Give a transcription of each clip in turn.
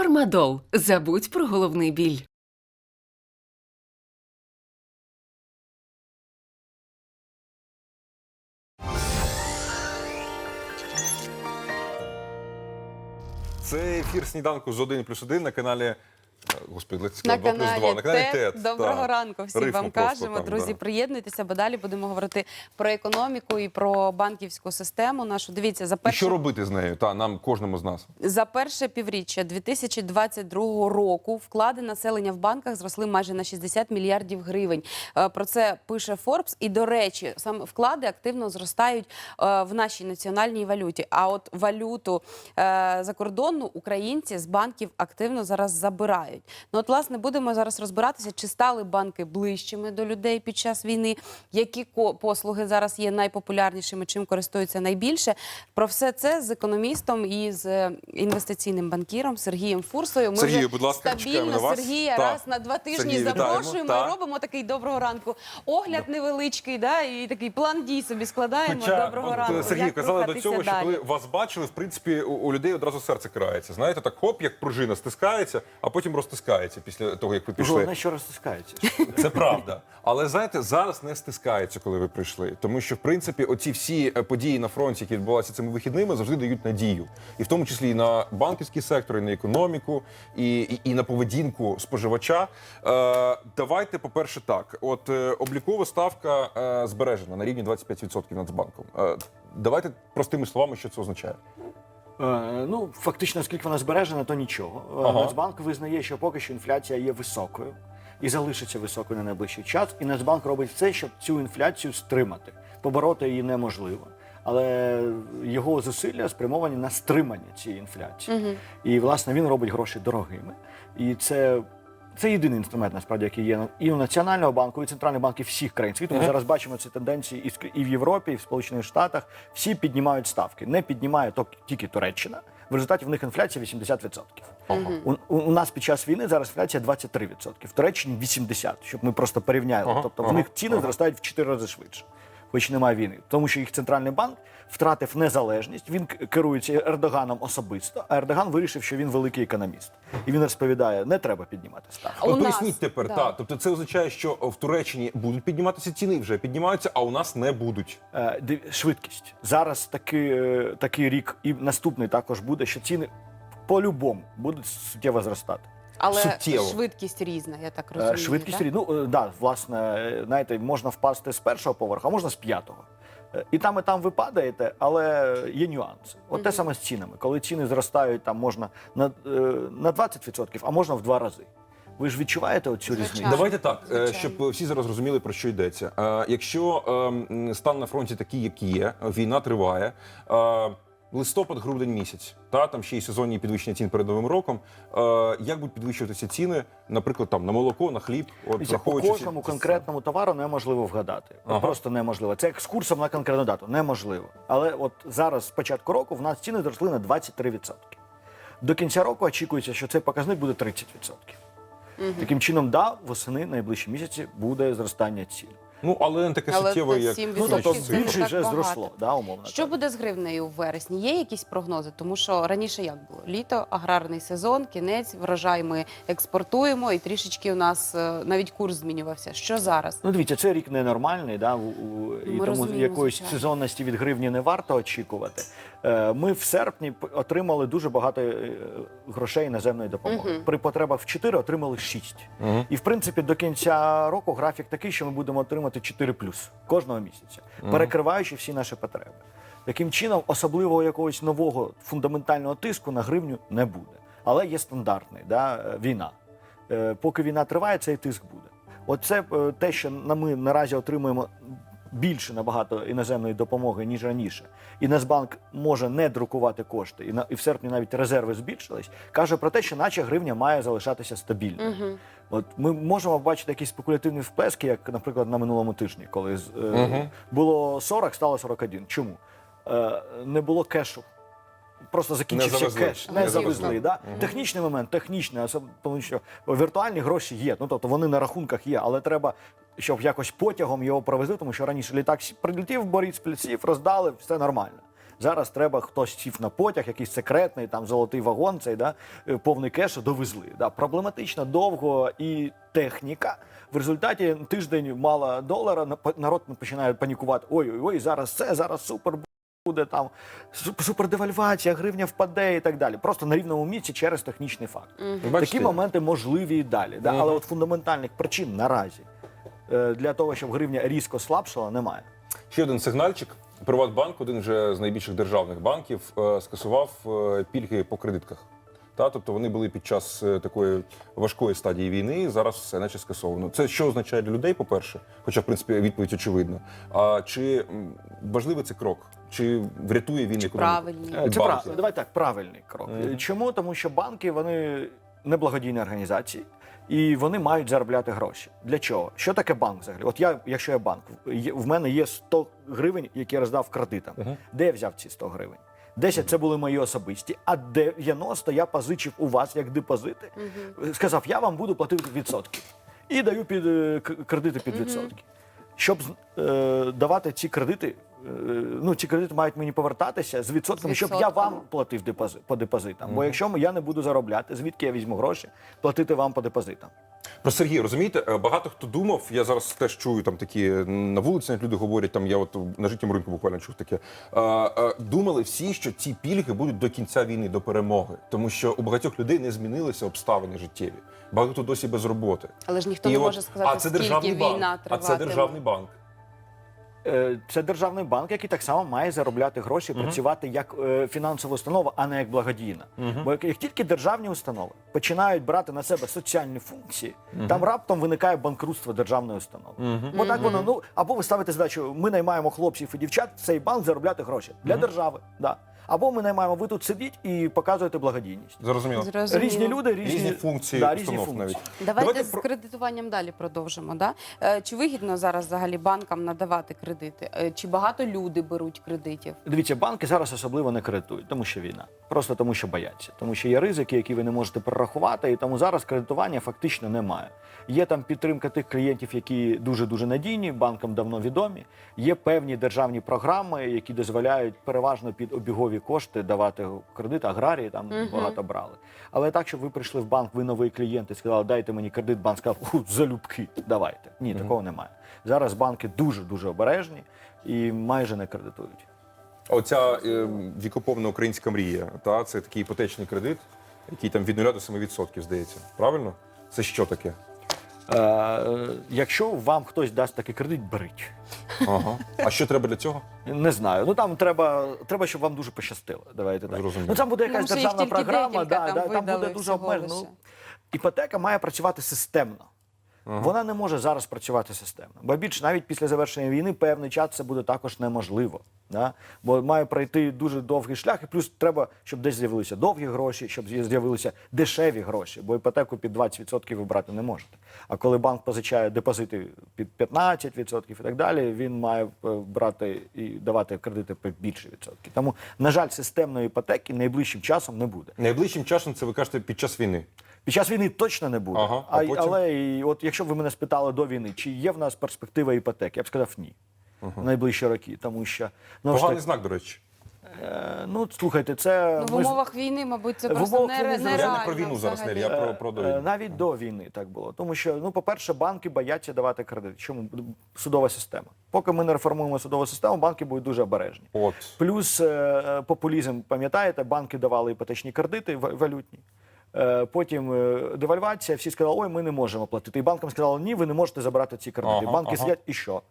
Фармадол. Забудь про головний біль. Це ефір сніданку з 1 плюс 1 на каналі. Господи, ледь На 2 плюс 2, на каналі ТЕТ. Доброго так. ранку всім Рифма вам кажемо. там, Друзі, да. приєднуйтеся, бо далі будемо говорити про економіку і про банківську систему. Нашу дивіться за І що робити з нею? Та нам кожному з нас. за перше півріччя 2022 року вклади населення в банках зросли майже на 60 мільярдів гривень. Е, Про це пише Forbes. І до речі, саме вклади активно зростають е, в нашій національній валюті. А от валюту е, закордонну українці з банків активно зараз забирають. Ну от власне будемо зараз розбиратися, чи стали банки ближчими до людей під час війни, які послуги зараз є найпопулярнішими, чим користуються найбільше. Про все це з економістом і з е, інвестиційним банкіром Сергієм Фурсою. Ми Сергію, вже будь ласка, стабільно вас. Сергія Так. раз на два тижні Сергій, запрошуємо Так. і робимо такий доброго ранку. Огляд невеличкий, да, і такий план дій собі складаємо. доброго ранку. Сергій, Як казали до цього, що коли вас бачили, в принципі, у, у людей одразу серце крається. Знаєте, так хоп, як пружина стискається, а потім розтискається після того, як ви пішли. Головне, що розтискається. Це правда. Але знаєте, зараз не стискається, коли ви прийшли. Тому що, в принципі, оці всі е, події на фронті, які відбувалися цими вихідними, завжди дають надію. І в тому числі і на банківський сектор, і на економіку, і, і, і на поведінку споживача. Е, давайте, по-перше, так: от е, облікова ставка е, збережена на рівні 25% Нацбанком. Е, давайте простими словами, що це означає. Е, Ну, фактично, оскільки вона збережена, то нічого. Е, Ага. Нацбанк визнає, що поки що інфляція є високою і залишиться високою на найближчий час. І Нацбанк робить все, щоб цю інфляцію стримати. Побороти її неможливо. Але його зусилля спрямовані на стримання цієї інфляції. І, власне, він робить гроші дорогими. І це. Це єдиний інструмент, насправді, який є і у Національного банку, і центральних банків всіх країн світу. Ми зараз бачимо ці тенденції і в Європі, і в Сполучених Штатах. Всі піднімають ставки. Не піднімає то- тільки Туреччина. В результаті в них інфляція 80%. У, у, у нас під час війни зараз інфляція 23%. В Туреччині 80%, щоб ми просто порівняли. Ага, Тобто в них ціни ага. зростають в 4 рази швидше. Хоч немає війни, тому що їх центральний банк втратив незалежність. Він керується Ердоганом особисто. А Ердоган вирішив, що він великий економіст, і він розповідає: не треба піднімати ставки. От нас, поясніть тепер, да. та тобто це означає, що в Туреччині будуть підніматися ціни, вже піднімаються, а у нас не будуть. Е, швидкість. Зараз такий, е, такий рік і наступний також буде, що ціни по-любому будуть суттєво зростати. Але суттєво. швидкість різна, я так Е, розумію. Швидкість да? рі- ну е, да, власне, знаєте, можна впасти з першого поверху, а можна з п'ятого. Е, І там, і там ви падаєте, але є нюанси. От те саме з цінами. Коли ціни зростають, там можна на, на 20%, а можна в два рази. Ви ж відчуваєте оцю Звичайно. різницю? Давайте так, Звичайно. щоб всі зараз розуміли, про що йдеться. Якщо ем, стан на фронті такий, який є, війна триває. Е, Листопад, грудень місяць, та там ще й сезонні підвищення цін перед новим роком. Е, як будуть підвищуватися ціни, наприклад, там на молоко, на хліб, от Дивіться, по враховуючи кожному всі- конкретному товару неможливо вгадати. От Ага. Просто неможливо. Це як з курсом на конкретну дату. Неможливо. Але от зараз, з початку року, в нас ціни зросли на 23%. До кінця року очікується, що цей показник буде 30%. Таким чином, да, восени найближчі місяці буде зростання цін. Ну але не таке Але суттєве, це як 7% Ну, тобто це не більше так вже багато. зросло, да, умовно. Що так. буде з гривнею в вересні? Є якісь прогнози? Тому що раніше як було? Літо, аграрний сезон, кінець, врожай ми експортуємо, і трішечки у нас е, навіть курс змінювався. Що зараз? Ну, дивіться, це рік ненормальний, да, у- у- і тому розуміємо, якоїсь звичайно. сезонності від гривні не варто очікувати. Е, Ми в серпні отримали дуже багато е, грошей іноземної допомоги. При потребах в 4 отримали 6. І в принципі до кінця року графік такий, що ми будемо отримати 4 плюс кожного місяця, перекриваючи всі наші потреби. Таким чином, особливого якогось нового фундаментального тиску на гривню не буде. Але є стандартний да, е, війна. Поки війна триває, цей тиск буде. Оце те, що на- ми наразі отримуємо більше набагато іноземної допомоги, ніж раніше. І Нацбанк може не друкувати кошти, і, на, і в серпні навіть резерви збільшились, каже про те, що наче гривня має залишатися стабільною. От ми можемо бачити якісь спекулятивні вплески, як, наприклад, на минулому тижні, коли е, було 40, стало 41. Чому? Е, не було кешу. Просто закінчився завезли. кеш, не Не завезли. завезли. Да? Технічний момент, технічний, тому що віртуальні гроші є. Ну тобто вони на рахунках є, але треба, щоб якось потягом його провезли, тому що раніше літак прилетів, Борис плюсів, роздали, все нормально. Зараз треба хтось сів на потяг, якийсь секретний, там золотий вагон, цей да, е, повний кешу довезли. Да. Проблематично довго і техніка. В результаті тиждень мало долара, на- народ починає панікувати. Ой, ой, ой, зараз це, зараз супер буде там суп- супердевальвація, гривня впаде і так далі. Просто на рівному місці через технічний факт. Бачите? Такі моменти можливі і далі. Да? Але от фундаментальних причин наразі для того, щоб гривня різко слабшала, немає. Ще один сигнальчик. Приватбанк, один вже з найбільших державних банків, е, скасував е, пільги по кредитках. Та, тобто вони були під час е, такої важкої стадії війни. Зараз все наче скасовано. Це що означає для людей, по-перше, хоча в принципі відповідь очевидна. А чи важливий це крок? Чи врятує він економіку? правильні? Е, Це прав... Давай так, правильний крок. Мгм. Чому? Тому що банки вони неблагодійні організації. І вони мають заробляти гроші. Для чого? Що таке банк взагалі? От я, якщо я банк, в мене є 100 гривень, які я роздав кредитам. Де я взяв ці 100 гривень? 10 це були мої особисті, а 90 я позичив у вас як депозити. Сказав, я вам буду платити відсотки. І даю під е, кредити під відсотки. Щоб е, давати ці кредити, ну ці кредити мають мені повертатися з відсотками, щоб я вам платив депози- по депозитам. Бо якщо я не буду заробляти, звідки я візьму гроші, платити вам по депозитам. Про Сергій, розумієте, е, багато хто думав, я зараз теж чую там такі е, на вулиці, люди говорять, там я от на життєвому ринку буквально чув таке. Е, е, думали всі, що ці пільги будуть до кінця війни, до перемоги, тому що у багатьох людей не змінилися обставини життєві. Багато хто досі без роботи. Але ж ніхто І не от- може сказати, а це скільки державний банк. війна А це державний банк. Е, Це державний банк, який так само має заробляти гроші, працювати як е, фінансова установа, а не як благодійна. Бо як, як тільки державні установи починають брати на себе соціальні функції, там раптом виникає банкрутство державної установи. Бо так воно ну або ви ставите задачу, ми наймаємо хлопців і дівчат в цей банк заробляти гроші для держави. Да. Або ми наймаємо, ви тут сидіть і показуєте благодійність. Зрозуміло. Зрозуміло. Різні люди, різні, Різні функції да, різні функції. навіть. Давайте, з про- кредитуванням далі продовжимо. Да? Е, Чи вигідно зараз взагалі банкам надавати кредити? Е, Чи багато люди беруть кредитів? Дивіться, банки зараз особливо не кредитують, тому що війна. Просто тому, що бояться. Тому що є ризики, які ви не можете перерахувати, і тому зараз кредитування фактично немає. Є там підтримка тих клієнтів, які дуже дуже надійні, банкам давно відомі. Є певні державні програми, які дозволяють переважно під обігові кошти давати кредит. Аграрії там багато брали. Але так, щоб ви прийшли в банк, ви новий клієнт і сказали, дайте мені кредит, банк сказав, «Ху, залюбки, давайте. Ні, такого немає. Зараз банки дуже дуже обережні і майже не кредитують. Оця е, вікоповна українська мрія, та це такий іпотечний кредит, який там від 0 до 7%, здається. Правильно? Це що таке? Е, якщо вам хтось дасть такий кредит, беріть. Ага. А що треба для цього? Не знаю. Ну там треба, треба, щоб вам дуже пощастило. Давайте так. Зрозуміло. Ну там буде якась Ну, що їх державна тільки програма, декілька да, там да, там видали буде дуже всього обмежено. лише. Ну, іпотека має працювати системно. Вона не може зараз працювати системно. Бо більше навіть після завершення війни певний час це буде також неможливо. Да? Бо має пройти дуже довгий шлях, і плюс треба, щоб десь з'явилися довгі гроші, щоб з'явилися дешеві гроші, бо іпотеку під 20% ви брати не можете. А коли банк позичає депозити під 15% і так далі, він має е, брати і давати кредити по більше відсотки. Тому, на жаль, системної іпотеки найближчим часом не буде. Найближчим часом це ви кажете під час війни. Під час війни точно не буде. Ага, а а, потім? але і от якщо б ви мене спитали до війни, чи є в нас перспектива іпотеки, я б сказав ні. В найближчі роки, тому що ну, Поганий так, знак, до речі. е, ну слухайте, це Ну, в ми з- умовах війни, мабуть, це В просто умовах нере- війни нереально. Я не про війну зараз, Нелі, я про, про до Е, війни. навіть до війни так було. Тому що, ну, по-перше, банки бояться давати кредит. Чому судова система? Поки ми не реформуємо судову систему, банки будуть дуже обережні. От. Плюс е, е, популізм, пам'ятаєте, банки давали іпотечні кредити ва- валютні. Е, Потім е, девальвація, всі сказали, ой, ми не можемо платити. І банкам сказали, ні, ви не можете забрати ці кредити. Ага, Банки ага. сидять і що?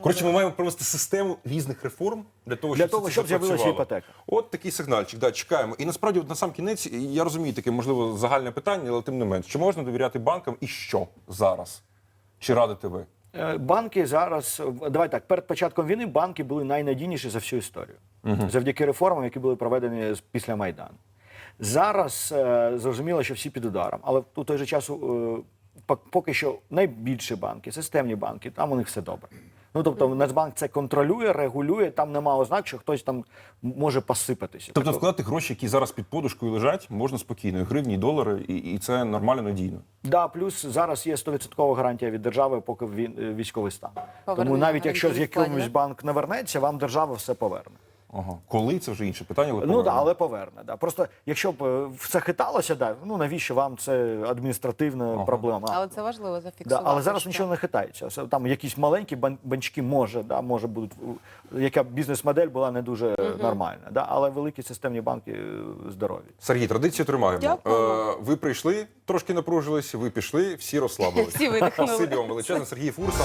Коротше, ми маємо провести систему різних реформ для того, Для щоб, того, це щоб з'явилася іпотека. От такий сигнальчик, да, чекаємо. І насправді, от на сам кінець, я розумію таке, можливо, загальне питання, але тим не менш, чи можна довіряти банкам і що зараз? Чи радите ви? Е, Банки зараз, давай так, перед початком війни банки були найнадійніші за всю історію. Завдяки реформам, які були проведені з- після Майдану. Зараз е, зрозуміло, що всі під ударом, але у той же час е, поки що найбільші банки, системні банки, там у них все добре. Ну тобто Нацбанк це контролює, регулює, там немає ознак, що хтось там може посипатися. Тобто Такого- вкладати гроші, які зараз під подушкою лежать, можна спокійно, і гривні, і долари, і, і це нормально надійно. Да, плюс зараз є 100% гарантія від держави, поки він, військовий стан. Тому навіть якщо з якимось банк навернеться, вам держава все поверне. Ага. Коли це вже інше питання, але Ну да, але поверне. Да. Просто якщо б е, все хиталося, да, ну навіщо вам це адміністративна Ага. проблема? Але це важливо Да, зафіксувати. але зараз що- нічого не хитається. Там якісь маленькі бан- банчки може, да, може будуть, у- яка бізнес-модель була не дуже нормальна. Да, але великі системні банки е, здорові. Сергій, традицію тримаємо. Дякуємо. Е, ви прийшли, трошки напружились, ви пішли, всі розслабилися. Всі видихнули. Спасибі вам величезне. Сергій Фурса.